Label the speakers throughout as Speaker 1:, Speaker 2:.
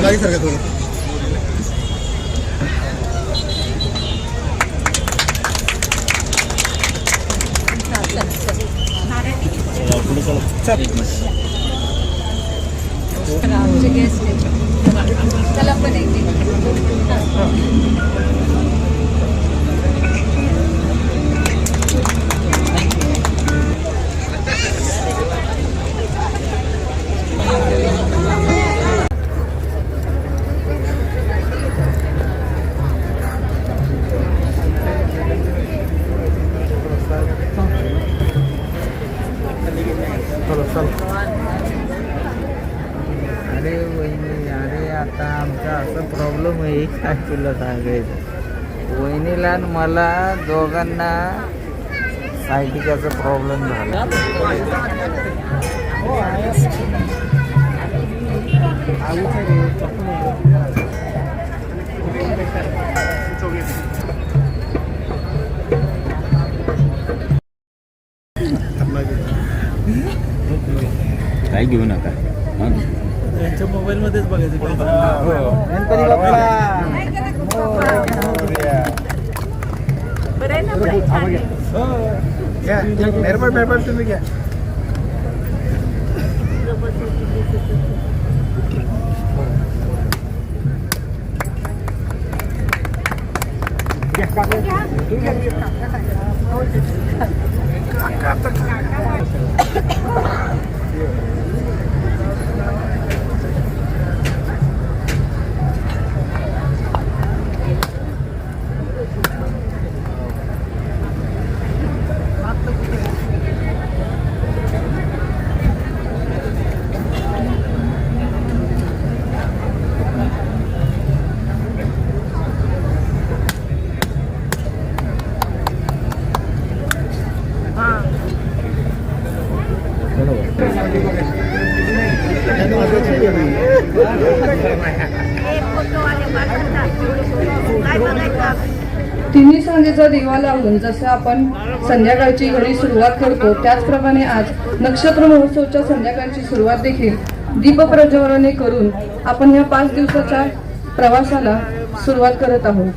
Speaker 1: सरका थोडं.
Speaker 2: आमचे गेस्ट चला पण एक
Speaker 3: अरे वहिनी अरे आता आमचा असं प्रॉब्लेम आहे काय तुला सांगायचं. वहिनीला आणि मला दोघांना सायटिकाचा प्रॉब्लेम झाला.
Speaker 4: काय घेऊ नका?
Speaker 1: मध्येच बघायचं
Speaker 3: गणपती बाप्पा.
Speaker 1: ठीक आहे
Speaker 5: तिन्ही सांजेचा दिवा लावून जसं आपण संध्याकाळची घडी सुरुवात करतो त्याचप्रमाणे आज नक्षत्र महोत्सवच्या संध्याकाळची सुरुवात देखील दीपप्रज्वलने करून आपण या पाच दिवसाच्या प्रवासाला सुरुवात करत आहोत.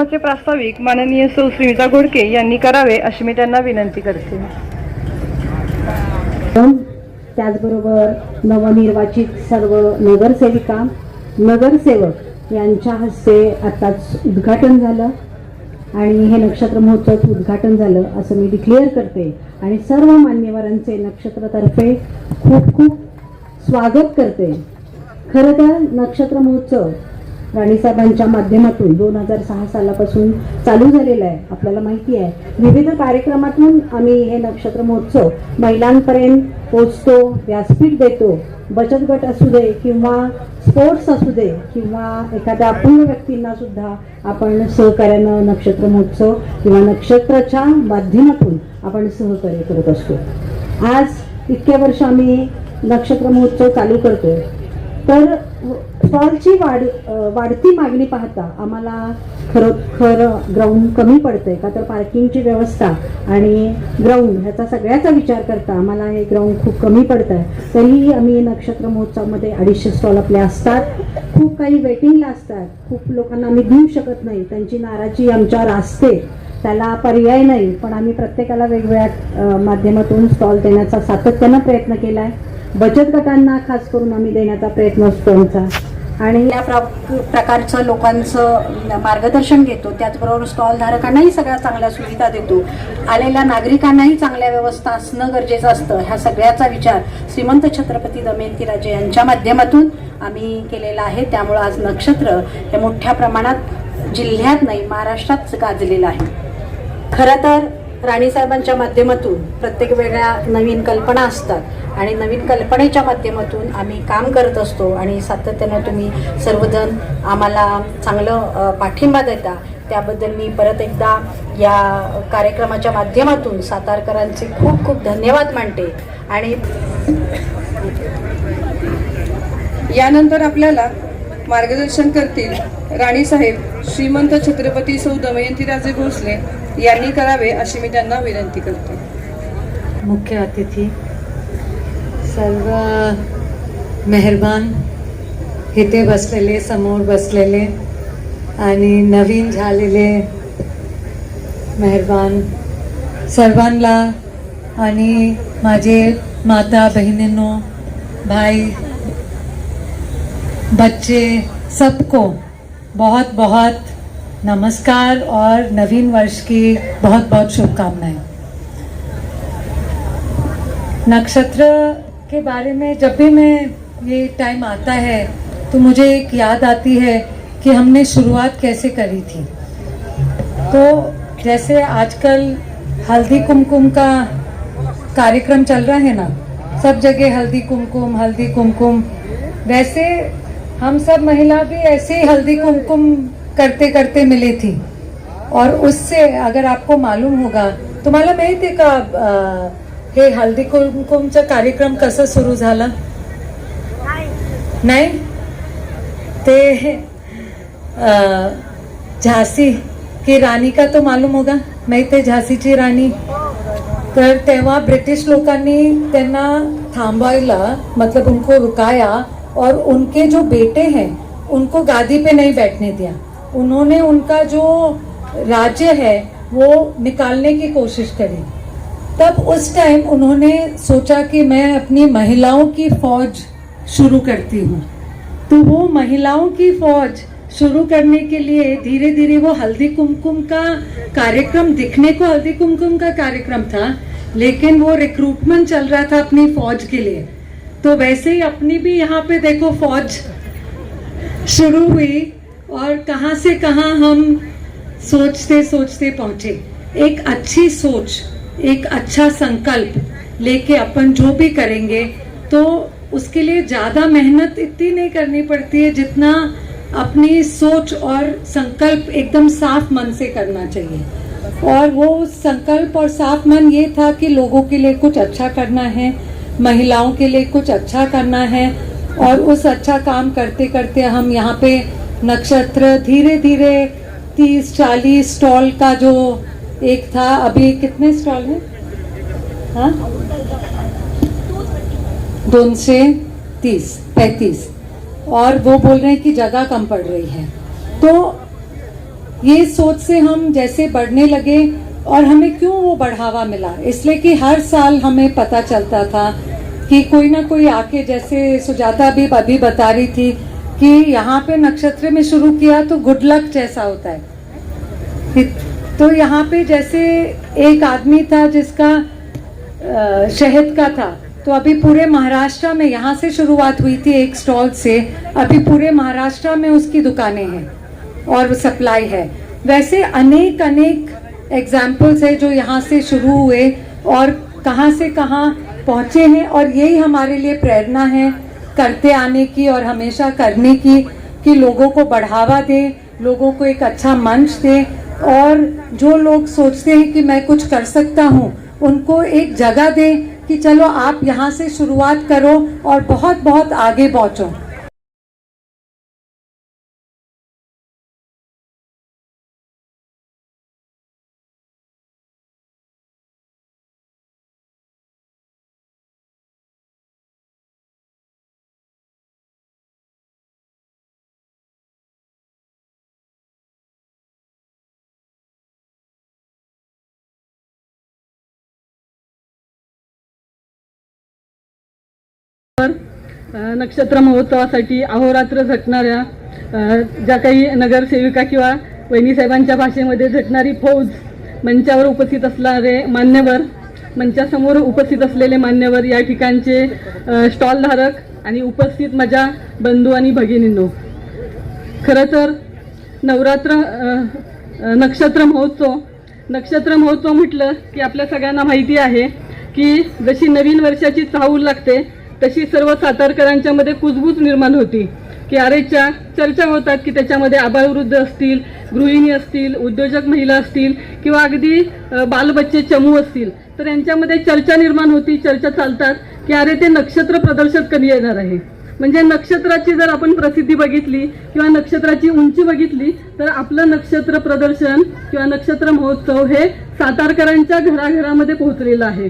Speaker 5: कार्यक्रमाचे प्रास्ताविक माननीय सौ स्मिता घोडके यांनी करावे अशी मी त्यांना विनंती करते.
Speaker 6: त्याचबरोबर नवनिर्वाचित सर्व नगरसेविका नगरसेवक यांच्या हस्ते आताच उद्घाटन झालं आणि हे नक्षत्र महोत्सवाचं उद्घाटन झालं असं मी डिक्लेअर करते. आणि सर्व मान्यवरांचे नक्षत्रतर्फे खूप खूप स्वागत करते. खरं तर नक्षत्र महोत्सव राणीसाहेबांच्या माध्यमातून दोन हजार सहा सालापासून चालू झालेलं आहे. आपल्याला माहिती आहे. विविध कार्यक्रमातून आम्ही हे नक्षत्र महोत्सव महिलांपर्यंत पोचतो व्यासपीठ देतो. बचत गट असू दे किंवा स्पोर्ट्स असू दे किंवा एखाद्या अपंग व्यक्तींना सुद्धा आपण सहकार्यानं नक्षत्र महोत्सव किंवा नक्षत्राच्या माध्यमातून आपण सहकार्य करत असतो. आज इतक्या वर्ष आम्ही नक्षत्र महोत्सव चालू करतोय. तर स्टॉलची वाढ वाढती मागणी पाहता आम्हाला खरोखर ग्राउंड कमी पडतंय का तर पार्किंगची व्यवस्था आणि ग्राउंड ह्याचा सगळ्याचा विचार करता आम्हाला हे ग्राउंड खूप कमी पडत आहे तरीही आम्ही नक्षत्र महोत्सवामध्ये अडीचशे स्टॉल आपले असतात. खूप काही वेटिंगला असतात. खूप लोकांना आम्ही देऊ शकत नाही. त्यांची नाराजी आमच्यावर असते. त्याला पर्याय नाही. पण आम्ही प्रत्येकाला वेगवेगळ्या माध्यमातून स्टॉल देण्याचा सातत्यानं प्रयत्न केला आहे बचत गटांना खास करून आम्ही देण्याचा प्रयत्न असतो आमचा. आणि या प्र- प्रकारचं लोकांचं मार्गदर्शन घेतो. त्याचबरोबर स्टॉलधारकांनाही सगळ्या चांगल्या सुविधा देतो. आलेल्या नागरिकांनाही चांगल्या व्यवस्था असणं गरजेचं असतं. ह्या सगळ्याचा विचार श्रीमंत छत्रपती दमयंती राजे यांच्या माध्यमातून आम्ही केलेला आहे त्यामुळं आज नक्षत्र हे मोठ्या प्रमाणात जिल्ह्यात नाही महाराष्ट्रात गाजलेलं आहे. खरं तर राणीसाहेबांच्या माध्यमातून प्रत्येक वेगळ्या नवीन कल्पना असतात. आणि नवीन कल्पनेच्या माध्यमातून आम्ही काम करत असतो आणि सातत्यानं तुम्ही सर्वजण आम्हाला चांगलं पाठिंबा देता. त्याबद्दल मी परत एकदा या कार्यक्रमाच्या माध्यमातून सातारकरांचे खूप खूप धन्यवाद मानते. आणि
Speaker 7: यानंतर आपल्याला मार्गदर्शन करतील राणीसाहेब श्रीमंत छत्रपती सौ दमयंतीराजे भोसले. यांनी करावे अशी मी त्यांना विनंती करते.
Speaker 2: मुख्य अतिथी सर्व मेहरबान इथे बसलेले समोर बसलेले आणि नवीन झालेले मेहरबान सर्वांना आणि माझे माता बहिणींनो भाई बच्चे सबको बहुत बहुत नमस्कार और नवीन वर्ष की बहुत बहुत शुभकामनाएँ। नक्षत्र के बारे में जब भी मैं ये टाइम आता है तो मुझे एक याद आती है कि हमने शुरुआत कैसे करी थी। तो जैसे आजकल हल्दी कुमकुम का कार्यक्रम चल रहा है ना, सब जगह हल्दी कुमकुम हल्दी कुमकुम, वैसे हम सब महिला भी ऐसे ही हल्दी कुमकुम करते करते मिली थी। और उससे अगर आपको मालूम होगा तुम्हाला माहिती आहे का हे हल्दी कुमकुमचा कार्यक्रम कसं सुरू झालं? नाही? ते झांसी की राणी का तो मालूम होगा। माहिती आहे झांसीची राणी तर तेव्हा ब्रिटिश लोकांनी त्यांना थांबवायला मतलब उनको रुकाया और उनके जो बेटे हैं उनको गादी पे नहीं बैठने दिया। उन्होंने उनका जो राज्य है, वो निकालने की कोशिश करी। तब उस टाइम उन्होंने सोचा कि मैं अपनी महिलाओं की फौज शुरू करती हूँ। तो वो महिलाओं की फौज शुरू करने के लिए धीरे धीरे वो हल्दी कुमकुम का कार्यक्रम, दिखने को हल्दी कुमकुम का कार्यक्रम था, लेकिन वो रिक्रूटमेंट चल रहा था अपनी फौज के लिए। तो वैसे ही अपनी भी यहाँ पे देखो फौज शुरू हुई। और कहाँ से कहाँ हम सोचते सोचते पहुँचे। एक अच्छी सोच, एक अच्छा संकल्प लेके अपन जो भी करेंगे तो उसके लिए ज़्यादा मेहनत इतनी नहीं करनी पड़ती है जितना अपनी सोच और संकल्प एकदम साफ़ मन से करना चाहिए। और वो संकल्प और साफ़ मन ये था कि लोगों के लिए कुछ अच्छा करना है, महिलाओं के लिए कुछ अच्छा करना है, और उस अच्छा काम करते करते हम यहाँ पे नक्षत्र धीरे धीरे तीस, चालीस स्टॉल का जो एक था, अभी कितने स्टॉल हैं? हाँ? दोनशे तीस, पैंतीस। और वो बोल रहे हैं कि जगह कम पड़ रही है। तो ये सोच से हम जैसे बढ़ने लगे और हमें क्यों वो बढ़ावा मिला? इसलिए कि हर साल हमें पता चलता था कि कोई ना कोई आके जैसे सुजाता भी अभी बता रही थी कि यहाँ पे नक्षत्र में शुरू किया तो गुड लक जैसा होता है। तो यहाँ पे जैसे एक आदमी था जिसका शहद का था तो अभी पूरे महाराष्ट्र में यहाँ से शुरुआत हुई थी एक स्टॉल से। अभी पूरे महाराष्ट्र में उसकी दुकानें हैं और सप्लाई है। वैसे अनेक अनेक एग्जाम्पल्स है जो यहाँ से शुरू हुए और कहाँ से कहाँ पहुँचे हैं और यही हमारे लिए प्रेरणा है। करते आने की और हमेशा करने की, कि लोगों को बढ़ावा दें, लोगों को एक अच्छा मंच दें और जो लोग सोचते हैं कि मैं कुछ कर सकता हूँ, उनको एक जगह दें कि चलो आप यहाँ से शुरुआत करो और बहुत बहुत आगे पहुँचो।
Speaker 7: नक्षत्र महोत्सवासाठी अहोरात्र झटणाऱ्या ज्या काही नगरसेविका किंवा वहिनीसाहेबांच्या भाषेमध्ये झटणारी फौज मंचावर उपस्थित असणारे मान्यवर मंचासमोर उपस्थित असलेले मान्यवर या ठिकाणचे स्टॉलधारक आणि उपस्थित माझ्या बंधू आणि भगिनींनो. खरं तर नवरात्र नक्षत्र महोत्सव नक्षत्र महोत्सव म्हटलं की आपल्या सगळ्यांना माहिती आहे की जशी नवीन वर्षाची चाहूल लागते तशी सर्व सातारकरांच्या मध्ये कुजबूज निर्माण होती. की अरेच्या चर्चा होतात की त्याच्यामध्ये आबाळवृद्ध असतील गृहिणी असतील उद्योजक महिला असतील किंवा अगदी बालबच्चे चमू असतील. तर यांच्यामध्ये चर्चा निर्माण होती चर्चा चालतात की अरे ते नक्षत्र प्रदर्शन कधी येणार आहे? म्हणजे नक्षत्राची जर आपण प्रसिद्धी बघितली किंवा नक्षत्राची उंची बघितली तर आपलं नक्षत्र प्रदर्शन किंवा नक्षत्र महोत्सव हे सातारकरांच्या घराघरामध्ये पोहोचलेलं आहे.